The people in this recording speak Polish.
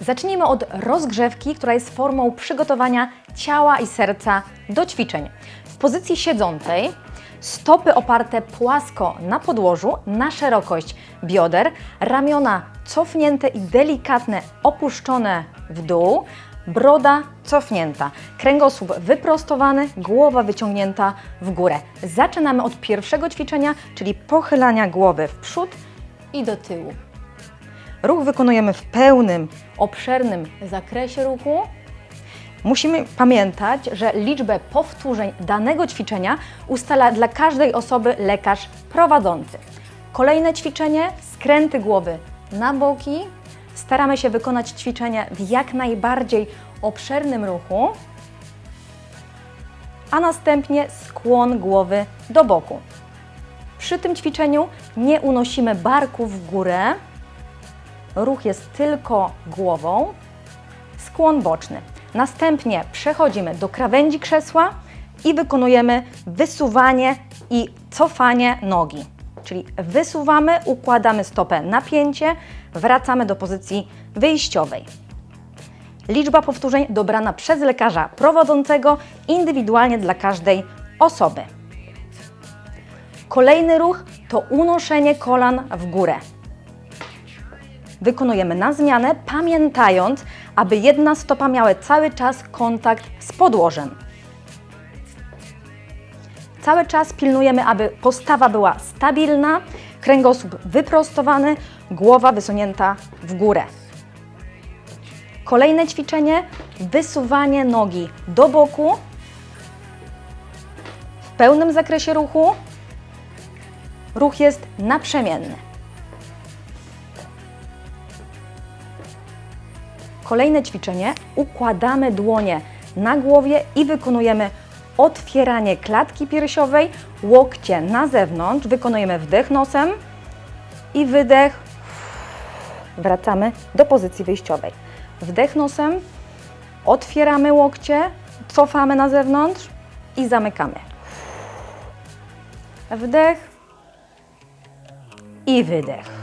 Zacznijmy od rozgrzewki, która jest formą przygotowania ciała i serca do ćwiczeń. W pozycji siedzącej stopy oparte płasko na podłożu, na szerokość bioder, ramiona cofnięte i delikatne opuszczone w dół, broda cofnięta, kręgosłup wyprostowany, głowa wyciągnięta w górę. Zaczynamy od pierwszego ćwiczenia, czyli pochylania głowy w przód i do tyłu. Ruch wykonujemy w pełnym, obszernym zakresie ruchu. Musimy pamiętać, że liczbę powtórzeń danego ćwiczenia ustala dla każdej osoby lekarz prowadzący. Kolejne ćwiczenie skręty głowy na boki. Staramy się wykonać ćwiczenie w jak najbardziej obszernym ruchu, a następnie skłon głowy do boku. Przy tym ćwiczeniu nie unosimy barku w górę, ruch jest tylko głową, skłon boczny. Następnie przechodzimy do krawędzi krzesła i wykonujemy wysuwanie i cofanie nogi. Czyli wysuwamy, układamy stopę na pięcie, wracamy do pozycji wyjściowej. Liczba powtórzeń dobrana przez lekarza prowadzącego indywidualnie dla każdej osoby. Kolejny ruch to unoszenie kolan w górę. Wykonujemy na zmianę, pamiętając, aby jedna stopa miała cały czas kontakt z podłożem. Cały czas pilnujemy, aby postawa była stabilna, kręgosłup wyprostowany, głowa wysunięta w górę. Kolejne ćwiczenie wysuwanie nogi do boku w pełnym zakresie ruchu. Ruch jest naprzemienny. Kolejne ćwiczenie układamy dłonie na głowie i wykonujemy otwieranie klatki piersiowej, łokcie na zewnątrz. Wykonujemy wdech nosem i wydech. Wracamy do pozycji wyjściowej. Wdech nosem, otwieramy łokcie, cofamy na zewnątrz i zamykamy. Wdech i wydech.